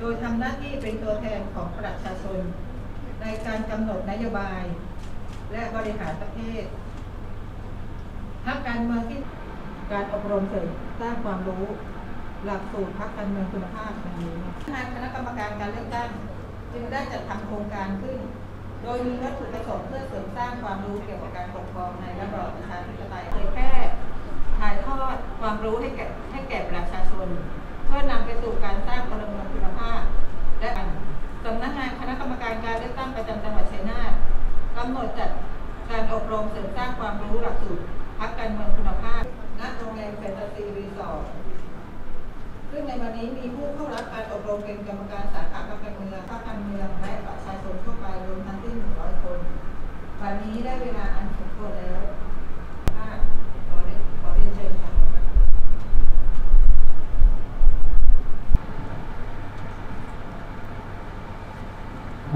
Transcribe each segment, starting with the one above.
โดยทำหน้าที่เป็นตัวแทนของประชาชน ในการกำหนดนโยบาย และบริหารประเทศพรรคการเมืองที่การอบรมเสริมสร้างความรู้ หลักสูตรพรรคการเมืองคุณภาพดังนี้ทางคณะกรรมการการเลือกตั้งจึงได้จัดทำโครงการขึ้น โดยมีวัตถุประสงค์เพื่อเสริมสร้างความรู้เกี่ยวกับการปกครองในระบอบประชาธิปไตยเผยแพร่ถ่ายทอดความรู้ให้แก่ให้แก่ประชาชน สู่การสร้างพลเมืองคุณภาพ และสำนักงานคณะกรรมการการเลือกตั้งประจำจังหวัดชัยนาทกำหนดจัดการอบรมเสริมสร้างความรู้หลักสูตรพักการเมืองคุณภาพณโรงแรมแฟนตาซีรีสอร์ทซึ่งในวันนี้มีผู้เข้ารับการอบรมเป็นกรรมการสาขาพรรคการเมืองพรรคการเมืองและประชาชนทั่วไปรวมทั้งสิ้น100 คน วันนี้ได้เวลาอันสมควรแล้ว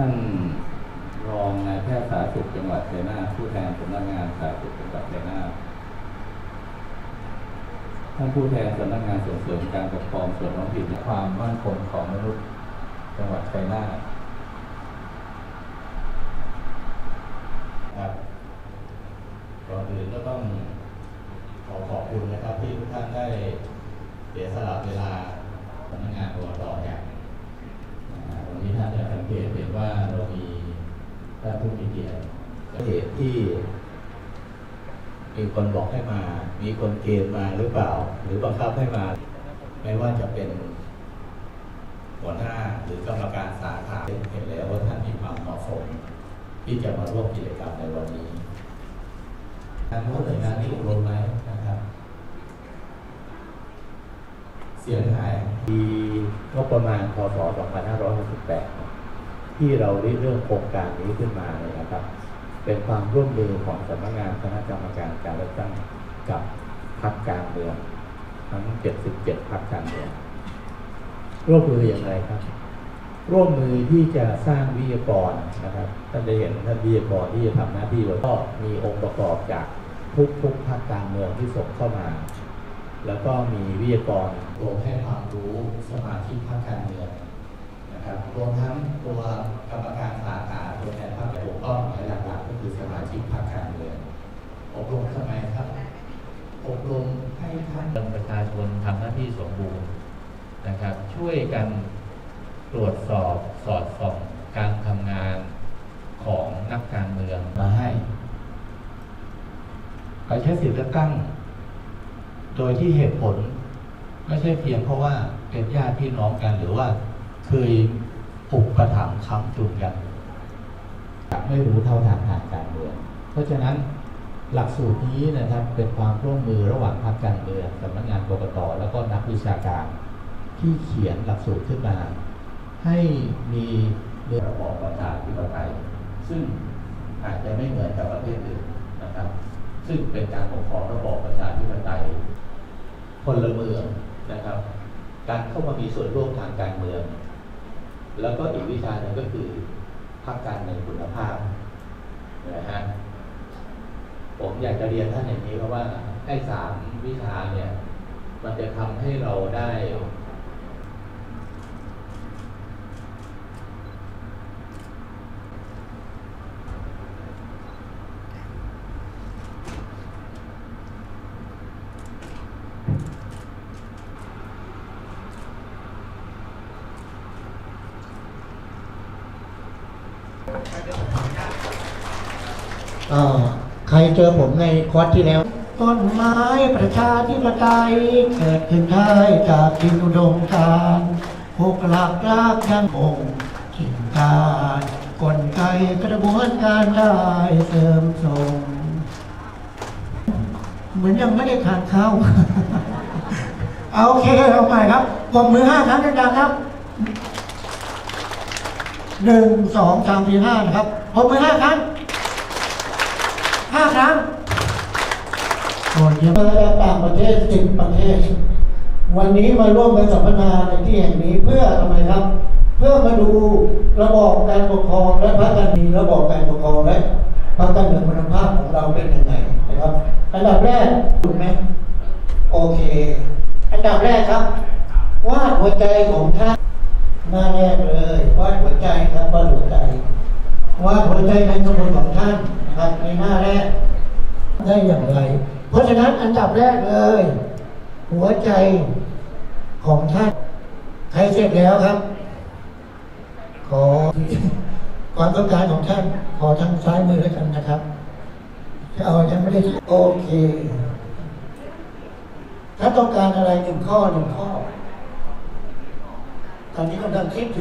านรองนายแพทย์สาธารณสุขจังหวัดชัยนาทผู้แทนสำนักงานสาธารณสุขจังหวัดชัยนาทท่านผู้แทนสำนักงานส่งเสริมการปกครองส่วนท้องถิ่นและความมั่นคงของมนุษย์จังหวัดชัยนาทครับก่อนอื่นก็ต้องขอขอบคุณนะครับ ที่ทุกท่านได้เสียสละเวลาสำนักงานตัวต่ออย่าง อ่าวันนี้ท่านจะสังเกตเห็นว่าเรามี ท่านผู้มีเกียรติเหตุที่มีคนบอกให้มา มีคนเกณฑ์มาหรือเปล่า หรือบังคับให้มา ไม่ว่าจะเป็นหัวหน้าหรือกรรมการสาขาเห็นแล้วว่าท่านมีความเหมาะสมที่จะมาร่วมกิจกรรมในวันนี้ทางผู้หน่วยงานนี้อบรมไหมนะครับ เสียงหายปีงบประมาณพศ2568 ที่เราได้เริ่มโครงการนี้ขึ้นมาเนี่ยนะครับ เป็นความร่วมมือของสำนักงานคณะกรรมการการเลือกตั้งกับพรรคการเมืองทั้ง 77 พรรคการเมืองร่วมมืออย่างไรครับ ร่วมมือที่จะสร้างวิทยากรนะครับท่านได้เห็นท่านวิทยากรที่จะทำหน้าที่แล้วก็มีองค์ประกอบจากทุกทุกๆพรรคการเมืองที่ส่งเข้ามา แล้วก็มีวิทยากรรวมให้ความรู้สมาชิกพรรคการเมืองนะครับรวมทั้งตัว อบรมทำไมครับ อบรมให้ท่านประชาชนทำหน้าที่สมบูรณ์นะครับ ช่วยกันตรวจสอบสอดส่องการทำงานของนักการเมืองมาให้ไปใช้สิทธิ์เลือกตั้ง โดยที่เหตุผล ไม่ใช่เพียงเพราะว่าเป็นญาติพี่น้องกันหรือว่าเคยอุปถัมภ์ค้ำจุนกันไม่รู้เท่าทางทางการเมือง เพราะฉะนั้น หลักสูตรนี้นะครับเป็นความร่วมมือระหว่างพรรคการเมืองสำนักงานกรกตแล้วก็นักวิชาการ ที่เขียนหลักสูตรขึ้นมา ให้มีระบอบประชาธิปไตยซึ่งอาจจะไม่เหมือนกับประเทศอื่นนะครับ ซึ่งเป็นการปกครองระบอบประชาธิปไตยพลเมืองนะครับ การเข้ามามีส่วนร่วมทางการเมือง แล้วก็อีกวิชาหนึ่งก็คือภาคการเมืองคุณภาพ ผมอยากจะเรียนท่านอย่างนี้เพราะว่าไอ้สามวิชาเนี่ย มันจะทำให้เราได้ อ่า รเจอผมในคอร์สที่แล้ว ต้นไม้ประชาธิปไตยเกิดขึ้นได้จากจินอุดมการหกหลักรากยังคงกิ่งการกลไกกระบวนการได้เสริมส่งเหมือนยังไม่ได้ทานข้าวเอาโอเคเอาใหม่ครับปมมือห้าครั้งดังๆครับหนึ่งสองสามสี่ห้านะครับปมมือห้าครั้ง ห้าครั้งโอ้ยเยี่ยมเลยต่างประเทศสิบประเทศ วันนี้มาร่วมกันสัมมนาในที่แห่งนี้เพื่อทำไมครับ เพื่อมาดูระบอบการปกครองและพรรคการเมืองระบอบการปกครองและพรรคการเมืองคุณภาพของเราเป็นยังไงนะครับ อันดับแรกถูกไหมโอเค อันดับแรกครับวาดหัวใจของท่านหน้าแรกเลยวาดหัวใจครับวาดหัวใจ ว่าหัวใจในสมุดของท่านครับในหน้าแรกได้อย่างไร เพราะฉะนั้นอันดับแรกเลย หัวใจของท่าน ใครเสร็จแล้วครับ ขอความต้องการของท่าน ขอทางซ้ายมือแล้วยกันนะครับเอายังไม่ได้โอเค ถ้าต้องการอะไรหนึ่งข้อหนึ่งข้อ ตอนนี้กำลังคิดอยู่